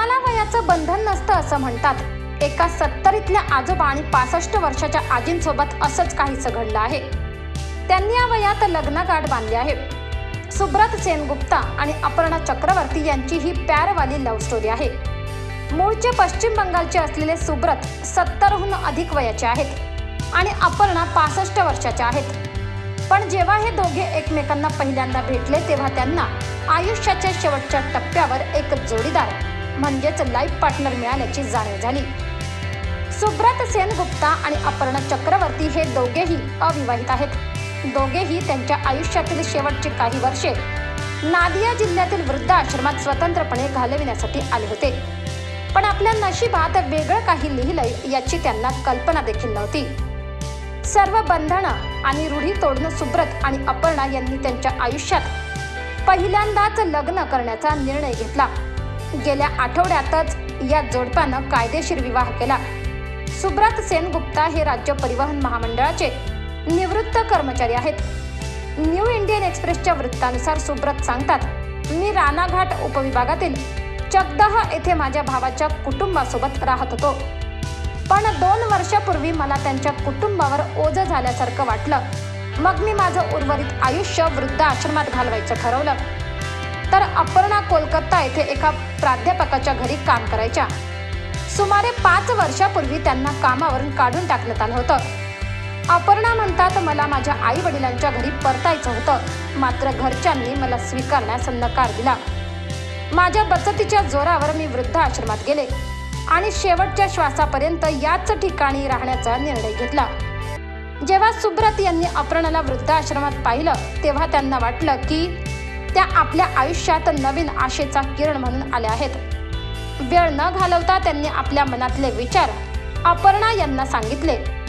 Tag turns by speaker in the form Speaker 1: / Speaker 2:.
Speaker 1: जन्माला वयाचं बंधन नसतं असं म्हणतात. एका सत्तरीतल्या आजोबा आणि पासष्ट वर्षाच्या आजींसोबत असंच काहीसं घडलं आहे. त्यांनी या वयात लग्नगाठ बांधली आहे. सुब्रत सेनगुप्ता आणि अपर्णा चक्रवर्ती यांची ही प्यारवाली लव्ह स्टोरी आहे. मूळचे पश्चिम बंगालचे असलेले सुब्रत सत्तरहून अधिक वयाचे आहेत आणि अपर्णा पासष्ट वर्षाच्या आहेत. पण जेव्हा हे दोघे एकमेकांना पहिल्यांदा भेटले तेव्हा त्यांना आयुष्याच्या शेवटच्या टप्प्यावर एक जोडीदार म्हणजेच लाईफ पार्टनर मिळाल्याची जाणीव झाली. सुब्रत सेनगुप्ता आणि अपर्णा चक्रवर्ती हे दोघेही अविवाहित आहेत. दोघेही त्यांच्या आयुष्यातील शेवटचे काही वर्षे नादिया जिल्ह्यातील वृद्ध आश्रमात स्वतंत्रपणे घालविण्यासाठी आले होते. पण आपल्या नशिबात वेगळं काही लिहिलंय याची त्यांना कल्पना देखील नव्हती. सर्व बंधनं आणि रूढी तोडणं सुब्रत आणि अपर्णा यांनी त्यांच्या आयुष्यात पहिल्यांदाच लग्न करण्याचा निर्णय घेतला. गेल्या आठवड्यातच या जोडप्यानं कायदेशीर विवाह केला. सुब्रत सेनगुप्ता हे राज्य परिवहन महामंडळाचे निवृत्त कर्मचारी आहेत. न्यू इंडियन एक्सप्रेसच्या वृत्तानुसार सुब्रत सांगतात मी रानाघाट उपविभागातील चकदह येथे माझ्या भावाच्या कुटुंबासोबत राहत होतो. पण दोन वर्षापूर्वी मला त्यांच्या कुटुंबावर ओझ झाल्यासारखं वाटलं. मग मी माझं उर्वरित आयुष्य वृद्ध आश्रमात घालवायचं ठरवलं. तर अपर्णा कोलकाता येथे एका प्राध्यापकाच्या घरी काम करायच्या. सुमारे पाच वर्षापूर्वी त्यांना कामावरून काढून टाकण्यात आलं होतं. अपर्णा म्हणतात मला माझ्या आई वडिलांच्या घरी परतायचं होतं. मात्र घरच्यांनी मला स्वीकारण्यास नकार दिला. माझ्या बचतीच्या जोरावर मी वृद्ध आश्रमात गेले आणि शेवटच्या श्वासापर्यंत याच ठिकाणी राहण्याचा निर्णय घेतला. जेव्हा सुब्रत यांनी अपर्णाला वृद्धाश्रमात पाहिलं तेव्हा त्यांना वाटलं की त्या आपल्या आयुष्यात नवीन आशेचा किरण म्हणून आल्या आहेत. वेळ न घालवता त्यांनी आपल्या मनातले विचार अपर्णा यांना सांगितले.